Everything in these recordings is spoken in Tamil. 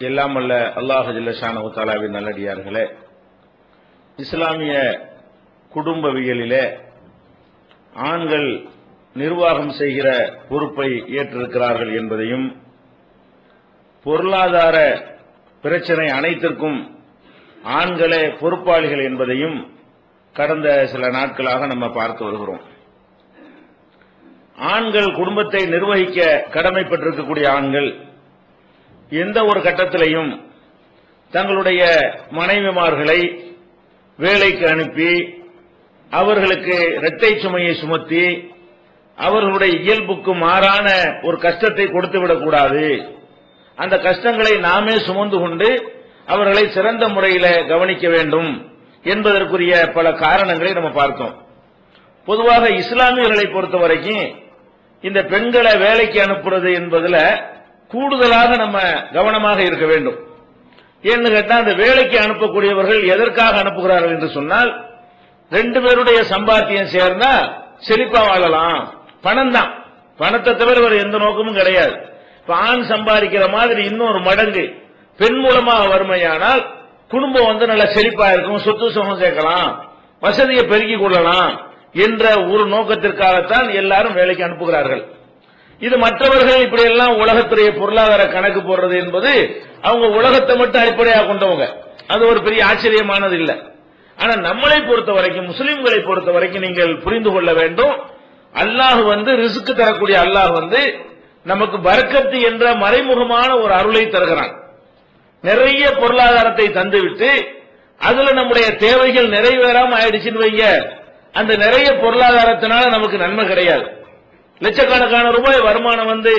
எல்லாம் அல்ல அல்லாஹ் ஜில்லஷானு தாலாவின் நல்லடியார்களே இஸ்லாமிய குடும்பவியலிலே ஆண்கள் நிர்வாகம் செய்கிற பொறுப்பை ஏற்றிருக்கிறார்கள் என்பதையும் பொருளாதார பிரச்சனை அனைத்திற்கும் ஆண்களே பொறுப்பாளிகள் என்பதையும் கடந்த சில நாட்களாக நம்ம பார்த்து வருகிறோம். ஆண்கள் குடும்பத்தை நிர்வகிக்க கடமைப்பட்டிருக்கக்கூடிய ஆண்கள் எந்த ஒரு கட்டத்திலையும் தங்களுடைய மனைவிமார்களை வேலைக்கு அனுப்பி அவர்களுக்கு இரட்டை சுமையை சுமத்தி அவர்களுடைய இயல்புக்கு மாறான ஒரு கஷ்டத்தை கொடுத்து விடக்கூடாது. அந்த கஷ்டங்களை நாமே சுமந்து கொண்டு அவர்களை சிறந்த முறையில கவனிக்க வேண்டும் என்பதற்குரிய பல காரணங்களை நம்ம பார்த்தோம். பொதுவாக இஸ்லாமியர்களை பொறுத்த வரைக்கும் இந்த பெண்களை வேலைக்கு அனுப்புறது என்பதுல கூடுதலாக நம்ம கவனமாக இருக்க வேண்டும். ஏன்னு கேட்டால் அந்த வேலைக்கு அனுப்பக்கூடியவர்கள் எதற்காக அனுப்புகிறார்கள் என்று சொன்னால் ரெண்டு பேருடைய சம்பாத்தியம் சேர்ந்தா செழிப்பா வாழலாம். பணம் தான் பணத்தை தவிர வேற எந்த நோக்கமும் கிடையாது. இப்ப ஆண் சம்பாதிக்கிற மாதிரி இன்னொரு மடங்கு பெண் மூலமாக வறுமையானால் குடும்பம் வந்து நல்ல செழிப்பா இருக்கும் சொத்து சுகம் சேர்க்கலாம் வசதியை பெருக்கிக் கொள்ளலாம் என்ற ஒரு நோக்கத்திற்காகத்தான் எல்லாரும் வேலைக்கு அனுப்புகிறார்கள். இது மற்றவர்கள் இப்படி எல்லாம் உலகத்துடைய பொருளாதார கணக்கு போடுறது என்பது அவங்க உலகத்தை மட்டும் அடிப்படையாக கொண்டவங்க. அது ஒரு பெரிய ஆச்சரியமானது இல்லை. ஆனா நம்மளை பொறுத்த வரைக்கும் முஸ்லிம்களை பொறுத்த வரைக்கும் நீங்கள் புரிந்து கொள்ள வேண்டும். அல்லாஹ் வந்து ரிசுக்கு தரக்கூடிய அல்லாஹ் வந்து நமக்கு பரக்கத்து என்ற மறைமுகமான ஒரு அருளை தருகிறான். நிறைய பொருளாதாரத்தை தந்துவிட்டு அதுல நம்முடைய தேவைகள் நிறைவேறாம ஆயிடுச்சுன்னு வைங்க. அந்த நிறைய பொருளாதாரத்தினால நமக்கு நன்மை கிடையாது. லட்சக்கணக்கான ரூபாய் வருமானம் வந்து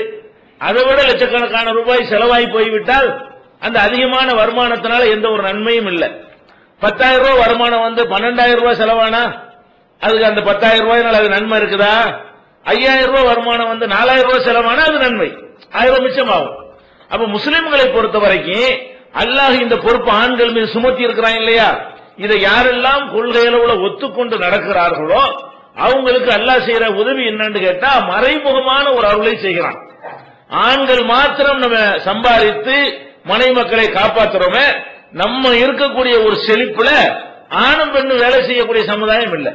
அதை விட லட்சக்கணக்கான ரூபாய் செலவாகி போய்விட்டால் அந்த அதிகமான வருமானத்தினால எந்த ஒரு நன்மையும் இல்லை. பத்தாயிரம் ரூபாய் வருமானம் வந்து பன்னெண்டாயிரம் ரூபாய் செலவானா? அதுக்கு அந்த பத்தாயிரம் ரூபாய்னால அது நன்மை இருக்குதா? ஐயாயிரம் ரூபாய் வருமானம் வந்து நாலாயிரம் ரூபாய் செலவானா? அது நன்மை. ஆயிரம் மிச்சமாகும். அப்ப முஸ்லிம்களை பொறுத்த வரைக்கும் அல்லாஹ் இந்த பொறுப்பு ஆண்கள் மீது சுமத்தி இருக்கிறான் இல்லையா? இதை யாரெல்லாம் கொள்கையில உள்ள ஒத்துக்கொண்டு நடக்கிறார்களோ அவங்களுக்கு அல்லாஹ் செய்யற உதவி என்னன்னு கேட்டா மறைமுகமான ஒரு அருளை செய்கிறான். ஆண்கள் மாத்திரம் நம்ம சம்பாதித்து மனைவி மக்களை காப்பாத்துறோமே நம்ம இருக்கக்கூடிய ஒரு செழிப்புல ஆணும் பெண்ணும் வேலை செய்யக்கூடிய சமுதாயம் இல்லை.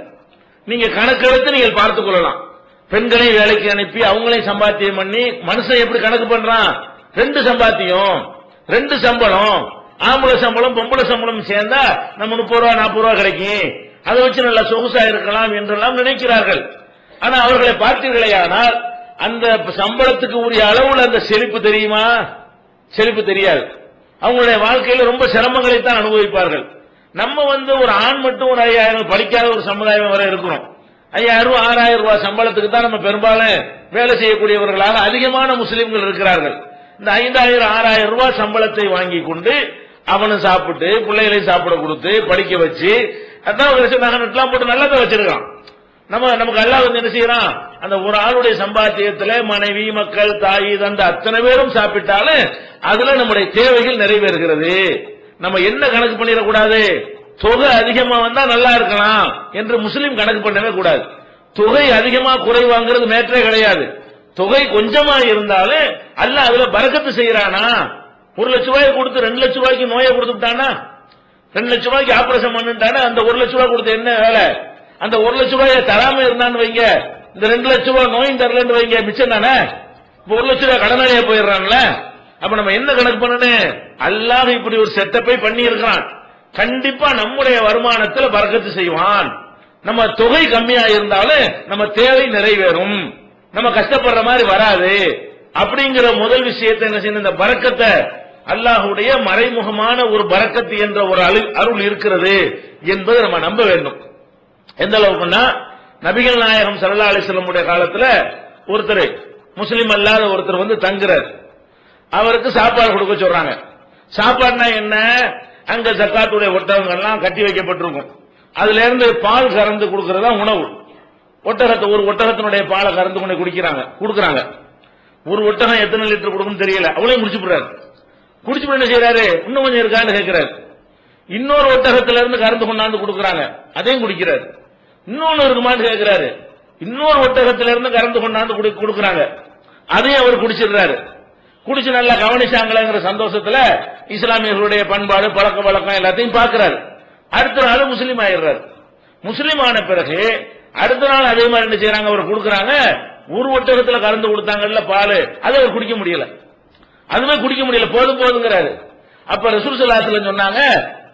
நீங்க கணக்கெடுத்து நீங்கள் பார்த்துக் கொள்ளலாம். பெண்களை வேலைக்கு அனுப்பி அவங்களையும் சம்பாத்தியம் பண்ணி மனுஷன் எப்படி கணக்கு பண்றான்? ரெண்டு சம்பாத்தியம் ரெண்டு சம்பளம் ஆம்பளை சம்பளம் பொம்பளை சம்பளம் சேர்ந்தா நம்ம முப்பது ரூபா நாற்பது ரூபா கிடைக்கும். அதை வச்சு நல்ல சொகுசா இருக்கலாம் என்றெல்லாம் நினைக்கிறார்கள். ஆனா அவர்களை பார்த்தீர்களேயானால் அந்த சம்பளத்துக்கு உரிய அளவுல அந்த செழிப்பு தெரியுமா? செழிப்பு தெரியாது. அவங்களுடைய வாழ்க்கையில ரொம்ப சிரமங்களை தான் அனுபவிப்பார்கள். நம்ம வந்து ஒரு ஆண் மட்டும் ஒரு ஐயாயிரம் படிக்காத ஒரு சமுதாயம் வரை இருக்கிறோம். ஐயாயிரம் ரூபாய் ஆறாயிரம் ரூபாய் சம்பளத்துக்கு தான் நம்ம பெரும்பாலும் வேலை செய்யக்கூடியவர்களாக அதிகமான முஸ்லிம்கள் இருக்கிறார்கள். இந்த ஐந்தாயிரம் ஆறாயிரம் ரூபாய் சம்பளத்தை வாங்கி கொண்டு அவனும் சாப்பிட்டு பிள்ளைகளையும் சாப்பிட கொடுத்து படிக்க வச்சு அதான் ஒரு லட்சம் நகை நட்டுலாம் போட்டு நல்லதை வச்சிருக்கான். நம்ம நமக்கு அல்லா வந்து என்ன செய்யறான்? அந்த ஒரு ஆளுடைய சம்பாத்தியத்துல மனைவி மக்கள் தாய் தந்த அத்தனை பேரும் சாப்பிட்டாலும் அதுல நம்முடைய தேவைகள் நிறைவேறுகிறது. நம்ம என்ன கணக்கு பண்ணிடக்கூடாது? தொகை அதிகமா வந்தா நல்லா இருக்கலாம் என்று முஸ்லீம் கணக்கு பண்ணவே கூடாது. தொகை அதிகமா குறைவாங்கிறது மேற்றே கிடையாது. தொகை கொஞ்சமா இருந்தாலும் அல்ல அதுல பறக்கத்து செய்யறானா? ஒரு லட்ச ரூபாய் கொடுத்து ரெண்டு லட்ச ரூபாய்க்கு நோயை கொடுத்துட்டானா ரெண்டு லட்ச ரூபாய்க்கு ஆபரேஷன் பண்ணிட்டானா அந்த ஒரு லட்ச ரூபாய் கொடுத்த என்ன வேலை? அந்த ஒரு லட்ச ரூபாய் தராம இருந்தான்னு வைங்க. இந்த ரெண்டு லட்ச ரூபாய் நோயும் தரலன்னு வைங்க. மிச்சம் தானே? ஒரு லட்ச ரூபாய் கடனாளியா போயிடுறான்ல? அப்ப நம்ம என்ன கணக்கு பண்ணணும்? அல்லாஹ் இப்படி ஒரு செட்டப்பை பண்ணி இருக்கிறான் கண்டிப்பா நம்முடைய வருமானத்தில் பறக்கத்து செய்வான். நம்ம தொகை கம்மியா இருந்தாலும் நம்ம தேவை நிறைவேறும். நம்ம கஷ்டப்படுற மாதிரி வராது. அப்படிங்கிற முதல் விஷயத்தை என்ன செய்யணும்? இந்த பறக்கத்தை அல்லாஹுடைய மறைமுகமான ஒரு பறக்கத்து என்ற ஒரு அருள் இருக்கிறது என்பதை நம்ம நம்ப வேண்டும். எந்த அளவுக்குன்னா நபிகள் நாயகம் சல்லா அலிஸ்லமுடைய காலத்துல ஒருத்தர் முஸ்லீம் அல்லாத ஒருத்தர் வந்து தங்குறார். அவருக்கு சாப்பாடு கொடுக்க சொல்றாங்க. சாப்பாடுனா என்ன? அங்க சர்க்காத்துடைய ஒட்டகங்கள்லாம் கட்டி வைக்கப்பட்டிருக்கும். அதுல இருந்து பால் கறந்து கொடுக்கறதா உணவு. ஒட்டகத்தை ஒரு ஒட்டகத்தினுடைய பாலை கறந்து கொண்டு குடிக்கிறாங்க கொடுக்குறாங்க. ஒரு ஒட்டகம் எத்தனை லிட்டர் கொடுக்கும் தெரியல. அவளையும் குடிச்சு போடுறாரு. குடிச்சு என்ன செய்யறாரு இன்னும் கொஞ்சம் இருக்கான்னு கேட்கிறாரு இன்னொரு ஒட்டகத்தில இருந்து கறந்து கொண்டாந்து கொடுக்குறாங்க. அதையும் குடிக்கிறாரு. இன்னொன்னு இருக்குமான்னு கேட்கிறாரு இன்னொரு ஒட்டகத்தில இருந்து கறந்து கொண்டாந்து குடி- அதையும் அவர் குடிச்சிடுறாரு. குடிச்சு நல்லா கவனிச்சாங்களேங்கிற சந்தோஷத்துல இஸ்லாமியர்களுடைய பண்பாடு பழக்க வழக்கம் எல்லாத்தையும் பார்க்கிறாரு. அடுத்த நாள் முஸ்லீம் ஆயிடுறாரு. முஸ்லீம் ஆன பிறகு அடுத்த நாள் அதே மாதிரி என்ன செய்யறாங்க அவர் கொடுக்குறாங்க. ஒரு ஒட்டகத்துல கறந்து கொடுத்தாங்கல்ல பால். அதை அவர் குடிக்க முடியல. அதுவே குடிக்க முடியல போதும் போதுங்கிறாரு. அப்ப ரசூல் சலாத்துல சொன்னாங்க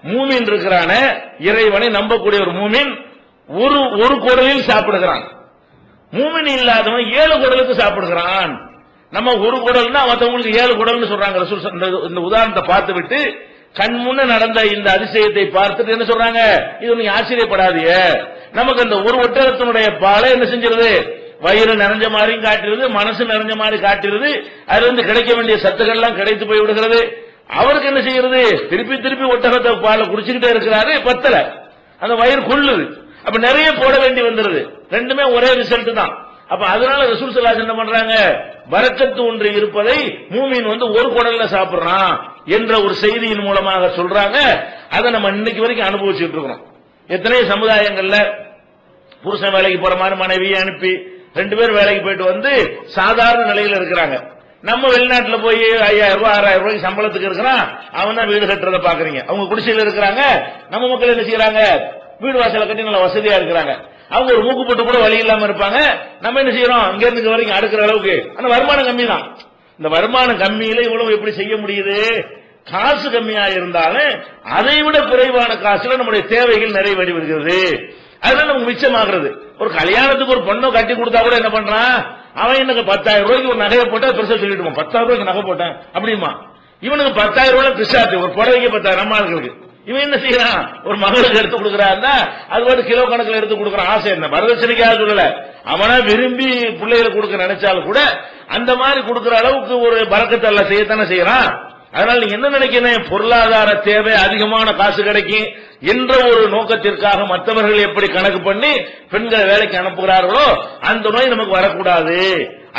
மூமின் இருக்கிறான இறைவனை நம்பக்கூடிய ஒரு மூமின் ஒரு ஒரு குடலில் சாப்பிடுகிறான். மூமின் இல்லாதவன் ஏழு குடலுக்கு சாப்பிடுகிறான். நம்ம ஒரு குடல்னா மற்றவங்களுக்கு ஏழு குடல்னு சொல்றாங்க ரசூல் இந்த- இந்த உதாரணத்தை பார்த்து விட்டு கண் முன்ன நடந்த இந்த அதிசயத்தை பார்த்துட்டு என்ன சொல்றாங்க? இது நீ ஆச்சரியப்படாதிய நமக்கு அந்த ஒரு ஒட்டகத்தினுடைய பாலை என்ன செஞ்சிருது? வயிறு நிறைஞ்ச மாதிரியும் காட்டுறது மனசு நிறைஞ்ச மாதிரி காட்டுறது அதுல இருந்து கிடைக்க வேண்டிய சத்துக்கள்லாம் கிடைத்து போய் விடுகிறது. அவருக்கு என்ன செய்யறது? திருப்பி திருப்பி ஒட்டகத்தை பாலை குடிச்சுக்கிட்டே இருக்கிறாரு பத்தல. அந்த வயிறு கொள்ளுது. அப்ப நிறைய போட வேண்டி வந்துருது. ரெண்டுமே ஒரே ரிசல்ட் தான். அப்ப அதனால ரசூல் சலாஸ் என்ன பண்றாங்க? வரக்கத்து ஒன்று இருப்பதை மூமின் வந்து ஒரு குடல்ல சாப்பிடுறான் என்ற ஒரு செய்தியின் மூலமாக சொல்றாங்க. அதை நம்ம இன்னைக்கு வரைக்கும் அனுபவிச்சுட்டு இருக்கிறோம். எத்தனையோ சமுதாயங்கள்ல புருஷன் வேலைக்கு போற மாதிரி மனைவியை அனுப்பி ரெண்டு பேர் வேலைக்கு போயிட்டு வந்து சாதாரண நிலையில் இருக்கிறாங்க. நம்ம வெளிநாட்டில் போய் ஐயாயிரம் ரூபாய் ஆறாயிரம் ரூபாய்க்கு சம்பளத்துக்கு இருக்கிறான் அவன் தான் வீடு கட்டுறத பாக்குறீங்க அவங்க குடிசையில் இருக்கிறாங்க நம்ம மக்கள் என்ன செய்யறாங்க? வீடு வாசலை கட்டி நல்ல வசதியா இருக்கிறாங்க. அவங்க ஒரு மூக்கு போட்டு கூட வழி இல்லாம இருப்பாங்க. நம்ம என்ன செய்யறோம்? இங்க இருந்து வரைக்கும் அடுக்கிற அளவுக்கு. ஆனா வருமானம் கம்மி தான் இந்த வருமானம் கம்மியில இவ்வளவு எப்படி செய்ய முடியுது? காசு கம்மியா இருந்தாலும் அதை விட குறைவான காசுல நம்முடைய தேவைகள் நிறைவேறி வருகிறது அதனால நமக்கு மிச்சமாகிறது. ஒரு கல்யாணத்துக்கு ஒரு பொண்ணை கட்டி கொடுத்தா கூட என்ன பண்றான் அவன் எனக்கு பத்தாயிரம் ரூபாய்க்கு ஒரு நகையை போட்டா பெருசா சொல்லிட்டு பத்தாயிரம் ரூபாய்க்கு நகை போட்டேன் அப்படிமா. இவனுக்கு பத்தாயிரம் ரூபாய் பிசாத்து ஒரு புடவைக்கு பத்தாயிரம் அம்மாளுக்கு இவன் என்ன செய்யறான்? ஒரு மகளுக்கு எடுத்து கொடுக்கறான்னா அது ஒரு கிலோ கணக்குல எடுத்து கொடுக்கற ஆசை என்ன? வரதட்சணைக்காக சொல்லல. அவனா விரும்பி பிள்ளைகளை கொடுக்க நினைச்சாலும் கூட அந்த மாதிரி கொடுக்கற அளவுக்கு ஒரு பறக்கத்தை செய்யத்தானே செய்யறான்? அதனால நீ என்ன நினைக்கிறேன் பொருளாதார தேவை அதிகமான காசு கிடைக்கும் என்ற ஒரு நோக்கத்திற்காக மற்றவர்கள் எப்படி கணக்கு பண்ணி பெண்களை வேலைக்கு அனுப்புகிறார்களோ அந்த நோய் நமக்கு வரக்கூடாது.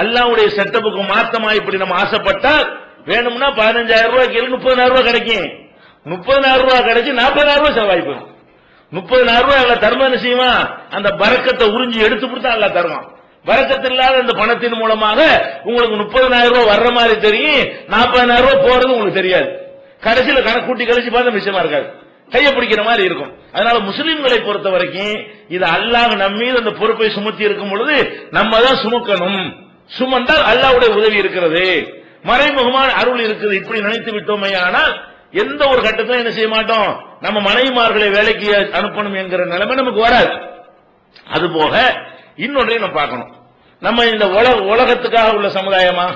அல்லாவுடைய செட்டப்புக்கு மாத்தமா இப்படி நம்ம ஆசைப்பட்டால் வேணும்னா பதினஞ்சாயிரம் ரூபாய்க்கு முப்பதாயிரம் ரூபாய் கிடைக்கும் முப்பதாயிரம் ரூபாய் கிடைச்சி நாற்பதாயிரம் ரூபாய் செலவாய் போயிடும். முப்பதாயிரம் ரூபாய் அல்ல என்ன செய்வான்? அந்த பறக்கத்தை உறிஞ்சி எடுத்து கொடுத்தா அல்ல தருவான். வரக்கத்தில்லாத இல்லாத அந்த பணத்தின் மூலமாக உங்களுக்கு முப்பதனாயிரம் ரூபாய் வர்ற மாதிரி தெரியும் நாற்பதாயிரம் ரூபாய் போறது உங்களுக்கு தெரியாது. கடைசியில் கணக்கு கூட்டி கழிச்சு பார்த்தா விஷயமா இருக்காது. கையை பிடிக்கிற மாதிரி இருக்கும். அதனால முஸ்லிம்களை பொறுத்த வரைக்கும் இது அல்லாஹ் நம்ம மீது அந்த பொறுப்பை சுமத்தி இருக்கும் பொழுது நம்ம தான் சுமக்கணும். சுமந்தால் அல்லாவுடைய உதவி இருக்கிறது. மறைமுகமான அருள் இருக்குது இப்படி நினைத்து விட்டோமே ஆனால் எந்த ஒரு கட்டத்திலும் என்ன செய்ய மாட்டோம்? நம்ம மனைவிமார்களை வேலைக்கு அனுப்பணும் என்கிற நிலைமை நமக்கு வராது. அதுபோக இன்னொன்றையும் நம்ம பார்க்கணும். நம்ம இந்த உலக உலகத்துக்காக உள்ள சமுதாயமா?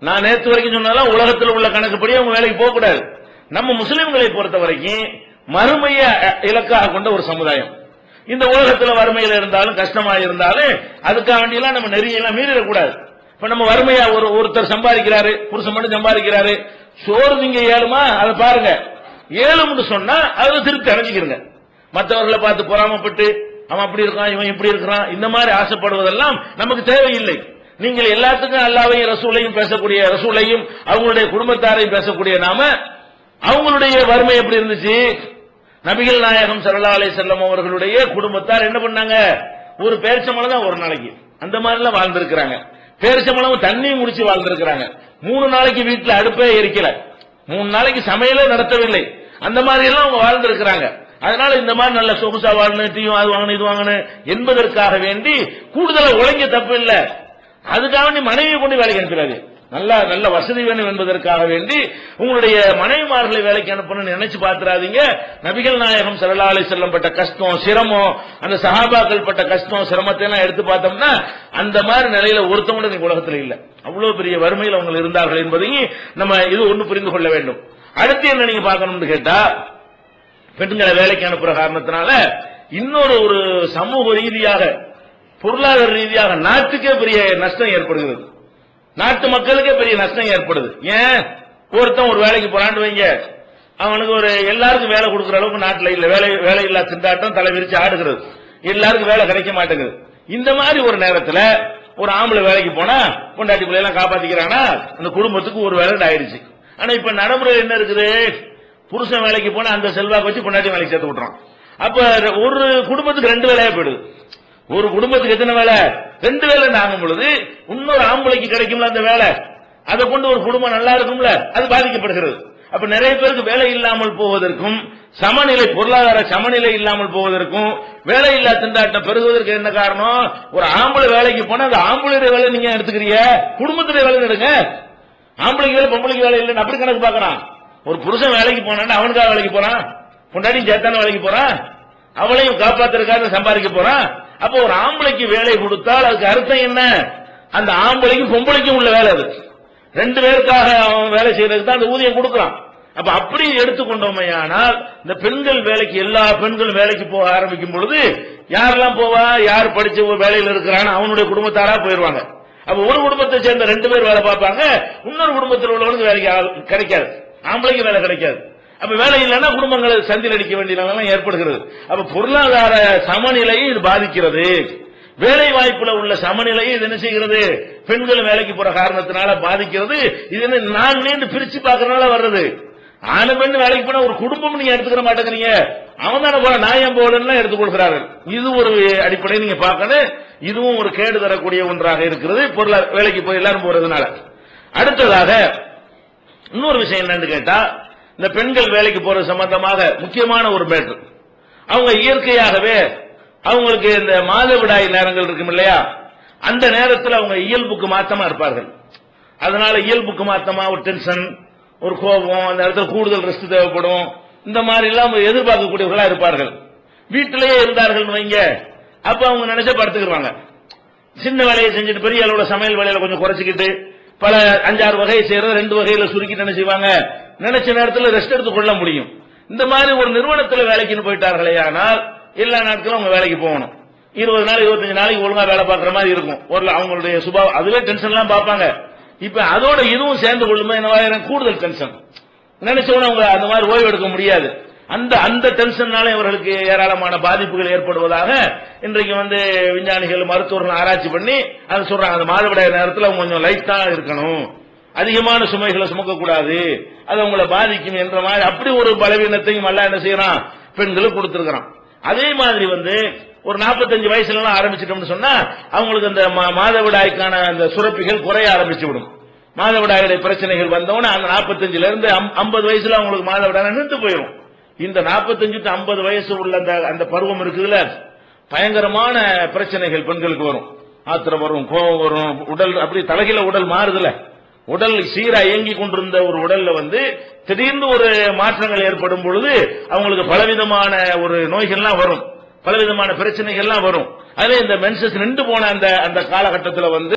நான் நேற்று வரைக்கும் சொன்னாலும் உலகத்தில் உள்ள கணக்குப்படி அவங்க வேலைக்கு போகக்கூடாது. நம்ம முஸ்லிம்களை பொறுத்த வரைக்கும் மறுமைய இலக்காக கொண்ட ஒரு சமுதாயம். இந்த உலகத்தில் வறுமையில் இருந்தாலும் கஷ்டமா இருந்தாலும் அதுக்காக வேண்டியெல்லாம் நம்ம நெறியெல்லாம் மீறிடக்கூடாது. இப்ப நம்ம வறுமையா ஒரு ஒருத்தர் சம்பாதிக்கிறாரு புருஷன் மட்டும் சம்பாதிக்கிறாரு சோறு நீங்க ஏழுமா? அதை பாருங்க. ஏழும்னு சொன்னா அதுல திருப்தி அடைஞ்சுக்கிறங்க மற்றவர்களை பார்த்து பொறாமப்பட்டு அவன் அப்படி இருக்கான் இவன் இப்படி இருக்கிறான். இந்த மாதிரி ஆசைப்படுவதெல்லாம் நமக்கு தேவையில்லை. நீங்கள் எல்லாத்துக்கும் அல்லாவையும் ரசூலையும் பேசக்கூடிய ரசூலையும் அவங்களுடைய குடும்பத்தாரையும் பேசக்கூடிய நாம அவங்களுடைய வறுமை எப்படி இருந்துச்சு? நபிகள் நாயகம் ஸல்லல்லாஹு அலைஹி செல்லம் அவர்களுடைய குடும்பத்தார் என்ன பண்ணாங்க? ஒரு பேரிச்சம்பளம் தான் ஒரு நாளைக்கு. அந்த மாதிரிலாம் வாழ்ந்திருக்கிறாங்க. பேரிச்சம்பளம் தண்ணியும் முடிச்சு வாழ்ந்திருக்கிறாங்க. மூணு நாளைக்கு வீட்டுல அடுப்பே எரிக்கல. மூணு நாளைக்கு சமையலே நடத்தவில்லை. அந்த மாதிரி எல்லாம் அவங்க வாழ்ந்திருக்கிறாங்க. அதனால இந்த மாதிரி நல்ல சொகுசா வாழணும் டீ அது வாங்கணும் இது வாங்கணும் என்பதற்காக வேண்டி கூடுதலா உழைங்க தப்பு இல்ல. அதுக்காக நீ மனைவியை கொண்டு வேலைக்கு அனுப்புறாரு நல்ல நல்ல வசதி வேணும் என்பதற்காக வேண்டி உங்களுடைய மனைவிமார்களை வேலைக்கு அனுப்பணும்னு நினைச்சு பாத்துறாதீங்க நபிகள் நாயகம் சரலா அலி செல்லம் பட்ட கஷ்டம் சிரமம் அந்த சகாபாக்கள் பட்ட கஷ்டம் சிரமத்தை எல்லாம் எடுத்து பார்த்தோம்னா அந்த மாதிரி நிலையில ஒருத்தவங்க இந்த உலகத்தில் இல்லை. அவ்வளவு பெரிய வறுமையில் அவங்க இருந்தார்கள் என்பதையும் நம்ம இது ஒன்று புரிந்து கொள்ள வேண்டும். அடுத்து என்ன நீங்க பார்க்கணும்னு கேட்டா பெண்களை வேலைக்கு அனுப்புற காரணத்தினால இன்னொரு ஒரு சமூக ரீதியாக பொருளாதார ரீதியாக நாட்டுக்கே பெரிய நஷ்டம் ஏற்படுகிறது. நாட்டு மக்களுக்கே பெரிய நஷ்டம் ஏற்படுது. ஏன்? ஒருத்தன் ஒரு வேலைக்கு போறான்னு வைங்க. அவனுக்கு ஒரு எல்லாருக்கும் வேலை கொடுக்குற அளவுக்கு நாட்டில் இல்லை. வேலை வேலை இல்லா திண்டாட்டம் தலை விரிச்சு ஆடுகிறது. எல்லாருக்கும் வேலை கிடைக்க மாட்டேங்குது. இந்த மாதிரி ஒரு நேரத்தில் ஒரு ஆம்பளை வேலைக்கு போனா பொண்டாட்டி பிள்ளைலாம் காப்பாத்திக்கிறானா? அந்த குடும்பத்துக்கு ஒரு வேலை ஆயிடுச்சு. ஆனா இப்ப நடைமுறை என்ன இருக்குது? புருஷன் வேலைக்கு போனா அந்த செல்வாக்கு வச்சு பொண்டாட்டி வேலைக்கு சேர்த்து விட்டுறான். அப்ப ஒரு குடும்பத்துக்கு ரெண்டு வேலையா போயிடுது. ஒரு குடும்பத்துக்கு எத்தனை வேலை? ரெண்டு வேலை ஆகும் பொழுது இன்னொரு ஆம்பளைக்கு கிடைக்கும்ல அந்த வேலை. அதை கொண்டு ஒரு குடும்பம் நல்லா இருக்கும்ல அது பாதிக்கப்படுகிறது. அப்ப நிறைய பேருக்கு வேலை இல்லாமல் போவதற்கும் சமநிலை பொருளாதார சமநிலை இல்லாமல் போவதற்கும் வேலை இல்லா திண்டாட்டம் பெருகுவதற்கு என்ன காரணம்? ஒரு ஆம்பளை வேலைக்கு போனா அந்த ஆம்பளை வேலை நீங்க எடுத்துக்கிறீங்க? குடும்பத்துடைய வேலை எடுங்க. ஆம்பளைக்கு வேலை பொம்பளைக்கு வேலை இல்லைன்னு அப்படி கணக்கு பார்க்கறான். ஒரு புருஷன் வேலைக்கு போனான்னா அவனுக்காக வேலைக்கு போறான்? பொண்டாட்டியும் சேர்த்தான வேலைக்கு போறான்? அவளையும் காப்பாத்துறதுக்காக சம்பாதிக்க போறான்? அப்போ ஒரு ஆம்பளைக்கு வேலை கொடுத்தால் அதுக்கு அர்த்தம் என்ன? அந்த ஆம்பளைக்கும் பொம்பளைக்கும் உள்ள வேலை அது. ரெண்டு பேருக்காக அவன் வேலை செய்யறதுக்கு தான் அந்த ஊதியம் கொடுக்கறான். அப்ப அப்படி எடுத்துக்கொண்டோமையானால் இந்த பெண்கள் வேலைக்கு எல்லா பெண்களும் வேலைக்கு போக ஆரம்பிக்கும் பொழுது யாரெல்லாம் போவா? யார் படிச்சு ஒரு வேலையில் இருக்கிறான்னு அவனுடைய குடும்பத்தாரா போயிருவாங்க. அப்ப ஒரு குடும்பத்தை சேர்ந்த ரெண்டு பேர் வேலை பார்ப்பாங்க. இன்னொரு குடும்பத்தில் உள்ளவனுக்கு வேலைக்கு ஆள் கிடைக்காது. ஆம்பளைக்கு வேலை கிடைக்காது. அப்ப வேலை இல்லைன்னா குடும்பங்களை சந்தில் அடிக்க வேண்டிய நிலைமை ஏற்படுகிறது. அப்ப பொருளாதார சமநிலையை இது பாதிக்கிறது. வேலை வாய்ப்புல உள்ள சமநிலையை இது என்ன செய்கிறது? பெண்கள் வேலைக்கு போற காரணத்தினால பாதிக்கிறது. இது என்ன நான் நீண்டு பிரிச்சு பாக்குறதுனால வர்றது? ஆணு பெண் வேலைக்கு போனா ஒரு குடும்பம் நீங்க எடுத்துக்கிற மாட்டேங்கிறீங்க. அவன் தானே போல நான் ஏன் எடுத்துக்கொள்கிறார்கள். இது ஒரு அடிப்படையை நீங்க பார்க்கணும். இதுவும் ஒரு கேடு தரக்கூடிய ஒன்றாக இருக்கிறது. பொருளாதார வேலைக்கு போய் எல்லாரும் போறதுனால. அடுத்ததாக இன்னொரு விஷயம் என்னன்னு கேட்டா இந்த பெண்கள் வேலைக்கு போற சம்பந்தமாக முக்கியமான ஒரு மேட்ரு அவங்க இயற்கையாகவே அவங்களுக்கு இந்த மாதவிடாய் நேரங்கள் இருக்கும் இல்லையா? அந்த நேரத்தில் அவங்க இயல்புக்கு மாத்தமா இருப்பார்கள். அதனால இயல்புக்கு மாத்தமா ஒரு டென்ஷன் ஒரு கோபம் அந்த இடத்துல கூடுதல் ரெஸ்ட் தேவைப்படும். இந்த மாதிரி எல்லாம் எதிர்பார்க்கக்கூடியவர்களா இருப்பார்கள். வீட்டிலேயே இருந்தார்கள் வைங்க. அப்ப அவங்க நினைச்ச படுத்துக்கிறாங்க சின்ன வேலையை செஞ்சுட்டு பெரிய அளவுல சமையல் வேலையில கொஞ்சம் குறைச்சிக்கிட்டு பல அஞ்சாறு வகையை செய்யறது ரெண்டு வகையில சுருக்கிட்டு என்ன செய்வாங்க? நினைச்ச நேரத்தில் ரெஸ்ட் எடுத்து கொள்ள முடியும். இந்த மாதிரி ஒரு நிறுவனத்தில் வேலைக்குன்னு போயிட்டார்களே ஆனால் எல்லா நாட்களும் அவங்க வேலைக்கு போகணும். இருபது நாள் இருபத்தஞ்சு நாளைக்கு ஒழுங்கா வேலை பார்க்குற மாதிரி இருக்கும். ஒரு அவங்களுடைய சுபாவம் அதுவே டென்ஷன் எல்லாம் பார்ப்பாங்க. இப்ப அதோட இதுவும் சேர்ந்து கொள்ளும்போது என்னவாயிரம் கூடுதல் டென்ஷன் நினைச்சவன அவங்க அந்த மாதிரி ஓய்வு எடுக்க முடியாது. அந்த அந்த டென்ஷன்னால இவர்களுக்கு ஏராளமான பாதிப்புகள் ஏற்படுவதாக இன்றைக்கு வந்து விஞ்ஞானிகள் மருத்துவர்கள் ஆராய்ச்சி பண்ணி அதை சொல்றாங்க. அந்த மாதவிடாய் நேரத்தில் அவங்க கொஞ்சம் லைட்டா இருக்கணும். அதிகமான சுமைகளை சுமக்கக்கூடாது. அது அவங்களை பாதிக்கும் என்ற மாதிரி அப்படி ஒரு பலவீனத்தையும் அல்ல என்ன செய்யறான்? பெண்களுக்கு கொடுத்துருக்கிறான். அதே மாதிரி வந்து ஒரு 45 வயசுல ஆரம்பிச்சிட்டோம்னு சொன்னா அவங்களுக்கு அந்த மா- மாதவிடாய்க்கான அந்த சுரப்பிகள் குறைய ஆரம்பிச்சு விடும் மாதவிடாயுடைய பிரச்சனைகள் வந்தவொடனே அந்த 45 இருந்து ஐம்பது வயசுல அவங்களுக்கு மாதவிடாய் நின்று போயிடும் இந்த 45 டு ஐம்பது வயசு உள்ள அந்த அந்த பருவம் இருக்குதுல பயங்கரமான பிரச்சனைகள் பெண்களுக்கு வரும். ஆத்திரம் வரும் கோபம் வரும் உடல் அப்படி தலைகில உடல் மாறுதுல. உடல் சீரா இயங்கி கொண்டிருந்த ஒரு உடல்ல வந்து திடீர்னு ஒரு மாற்றங்கள் ஏற்படும் பொழுது அவங்களுக்கு பலவிதமான ஒரு நோய்கள்லாம் வரும். பலவிதமான பிரச்சனைகள்லாம் வரும். அதே இந்த மென்சஸ் நின்று போன அந்த அந்த காலகட்டத்தில் வந்து